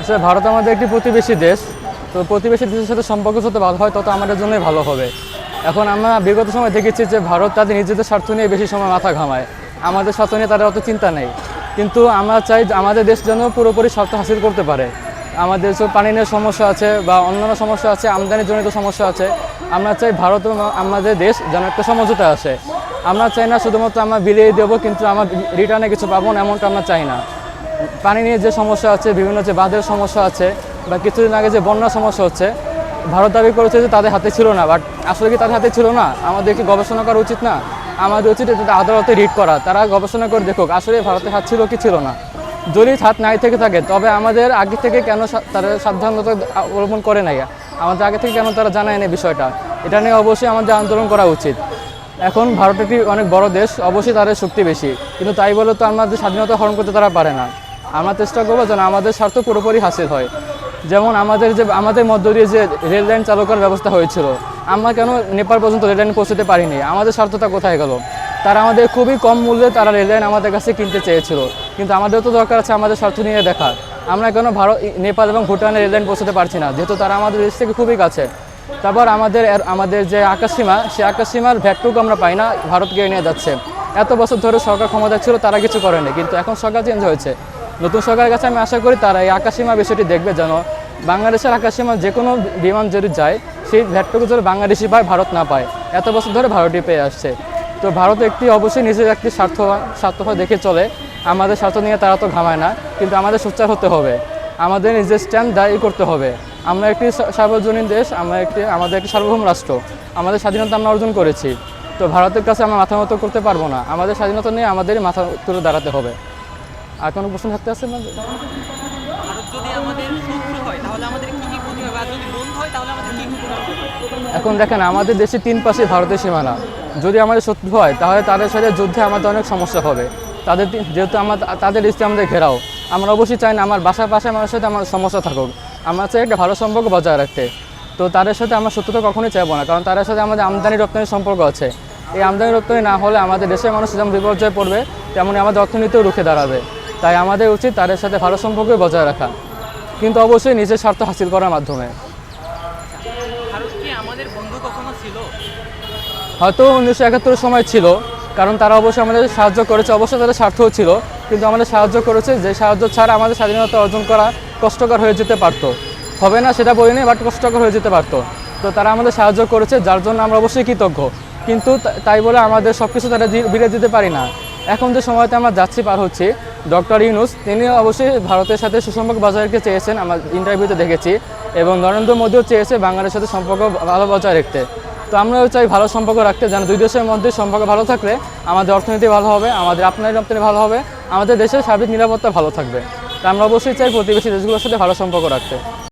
আসলে ভারত আমাদের একটি প্রতিবেশী দেশ। তো প্রতিবেশী দেশের সাথে সম্পর্ক যত ভালো হয়, তত আমাদের জন্যই ভালো হবে। এখন আমরা বিগত সময় দেখেছি যে ভারত তাদের নিজেদের স্বার্থ নিয়ে বেশি সময় মাথা ঘামায়। আমাদের স্বার্থ নিয়ে তাদের অত চিন্তা নেই। কিন্তু আমরা চাই আমাদের দেশ যেন পুরোপুরি স্বার্থ হাসিল করতে পারে। আমাদের যে পানি নিয়ে সমস্যা আছে বা অন্যান্য সমস্যা আছে, আমদানিজনিত সমস্যা আছে, আমরা চাই ভারত আমাদের দেশ যেন একটা সমঝোতা আসে। আমরা চাই না শুধুমাত্র আমরা বিলিয়ে দেবো, কিন্তু আমার রিটার্নে কিছু পাবো না, এমনটা আমরা চাই না। পানি নিয়ে যে সমস্যা আছে, বিভিন্ন যে বাঁধের সমস্যা আছে বা কিছুদিন আগে যে বন্যার সমস্যা হচ্ছে, ভারত দাবি করেছে যে তাদের হাতে ছিল না বাট আসলে কি তাদের হাতে ছিল না? আমাদের কি গবেষণা করা উচিত না? আমাদের উচিত এটা আদালতে রিড করা। তারা গবেষণা করে দেখুক, আসলে ভারতের হাত ছিল কি ছিল না? যদি হাত নাই থেকে থাকে, তবে আমাদের আগে থেকে কেন তারা সাবধানতা অবলম্বন করে নাই? আমাদের আগে থেকে কেন তারা জানায় না বিষয়টা? এটা নিয়ে অবশ্যই আমাদের আন্দোলন করা উচিত। এখন ভারত একটি অনেক বড় দেশ, অবশ্যই তাদের শক্তি বেশি। কিন্তু তাই বলে তো আমাদের স্বাধীনতা হরণ করতে তারা পারে না। আমরা চেষ্টা করব যেন আমাদের স্বার্থ পুরোপুরি হাসিল হয়। যেমন আমাদের যে, আমাদের মধ্য দিয়ে যে রেল লাইন চালু করার ব্যবস্থা হয়েছিল, আমরা কেন নেপাল পর্যন্ত রেল লাইন পৌঁছতে পারিনি? আমাদের স্বার্থটা কোথায় গেল? তারা আমাদের খুবই কম মূল্যে তারা রেল লাইন আমাদের কাছে কিনতে চেয়েছিল। কিন্তু আমাদের তো দরকার আছে আমাদের স্বার্থ নিয়ে দেখা আমরা কেন ভারত, নেপাল এবং ভুটানের রেল লাইন পৌঁছতে পারছি না? যেহেতু তারা আমাদের দেশ থেকে খুবই কাছে। তারপর আমাদের আমাদের যে আকাশসীমা সেই আকাশসীমার ভ্যাটটুকু আমরা পাই না, ভারতকে নিয়ে যাচ্ছে। এত বছর ধরে সরকার ক্ষমতা ছিল, তারা কিছু করেনি। কিন্তু এখন সরকার চেঞ্জ হয়েছে। নতুন সরকারের কাছে আমি আশা করি তারা এই আকাশসীমা বিষয়টি দেখবে যেন বাংলাদেশের আকাশসীমা যে কোনো বিমান যদি যায়, সেই ভ্যাটটুকু যেন বাংলাদেশি পায় ভারত না পায়। এত বছর ধরে ভারতই পেয়ে আসছে। তো ভারত একটি অবশ্যই নিজের একটি স্বার্থ স্বার্থভাবে দেখে চলে। আমাদের স্বার্থ নিয়ে তারা তো ঘামায় না, কিন্তু আমাদের সোচ্চার হতে হবে। আমাদের নিজের স্ট্যান্ড দায়ী করতে হবে। আমরা একটি সার্বজনীন দেশ, আমরা একটি আমাদের একটি সার্বভৌম রাষ্ট্র। আমাদের স্বাধীনতা আমরা অর্জন করেছি। তো ভারতের কাছে আমরা মাথা মতো করতে পারব না। আমাদের স্বাধীনতা নিয়ে আমাদের মাথা তুলে দাঁড়াতে হবে। আর কোনো প্রশ্ন থাকতে আছে না? যদি আমাদের শত্রু হয় তাহলে আমাদের কি কি ক্ষতি হবে? আর যদি বন্ধু হয় তাহলে আমাদের কি ক্ষতি হবে? এখন দেখেন আমাদের দেশে তিন পাশে ভারতের সীমানা। যদি আমাদের শত্রু হয় তাহলে তাদের সাথে যুদ্ধে আমাদের অনেক সমস্যা হবে। তাদের যেহেতু আমার তাদের দেশটি আমাদের ঘেরাও। আমরা অবশ্যই চাই না আমার বাসার পাশে আমার সাথে আমার সমস্যা থাকুক। আমরা চাই একটা ভালো সম্পর্ক বজায় রাখতে। তো তাদের সাথে আমরা শত্রুতা কখনোই চাইব না কারণ তাদের সাথে আমাদের আমদানি রপ্তানির সম্পর্ক আছে। এই আমদানি রপ্তানি না হলে আমাদের দেশের মানুষ যেমন বিপর্যয়ে পড়বে তেমনি আমাদের অর্থনীতিও রুখে দাঁড়াবে। তাই আমাদের উচিত তাদের সাথে ভালো সম্পর্ক বজায় রাখা। কিন্তু অবশ্যই নিজের স্বার্থ হাসিল করার মাধ্যমে। হয়তো উনিশশো একাত্তরের সময় ছিল, কারণ তারা অবশ্যই আমাদের সাহায্য করেছে, অবশ্যই তাদের স্বার্থও ছিল, কিন্তু আমাদের সাহায্য করেছে, যে সাহায্য ছাড়া আমাদের স্বাধীনতা অর্জন করা কষ্টকর হয়ে যেতে পারতো। হবে না সেটা বলিনি বাট কষ্টকর হয়ে যেতে পারতো। তো তারা আমাদের সাহায্য করেছে, যার জন্য আমরা অবশ্যই কৃতজ্ঞ। কিন্তু তাই বলে আমাদের সব কিছু তারা বিলিয়ে দিতে পারি না। এখন যে সময়তে আমরা যাচ্ছি, পার হচ্ছি ডক্টর ইউনুস, তিনি অবশ্যই ভারতের সাথে সুসম্পর্ক বজায় রাখতে চেয়েছেন, আমার ইন্টারভিউতে দেখেছি, এবং নরেন্দ্র মোদীও চেয়েছে বাংলাদেশের সাথে সম্পর্ক ভালো বজায় রাখতে। তো আমরাও চাই ভালো সম্পর্ক রাখতে, যেন দুই দেশের মধ্যে সম্পর্ক ভালো থাকলে আমাদের অর্থনীতি ভালো হবে, আমাদের আপনার রপ্তানি ভালো হবে, আমাদের দেশের সার্বিক নিরাপত্তা ভালো থাকবে। তা আমরা অবশ্যই চাই প্রতিবেশী দেশগুলোর সাথে ভালো সম্পর্ক রাখতে।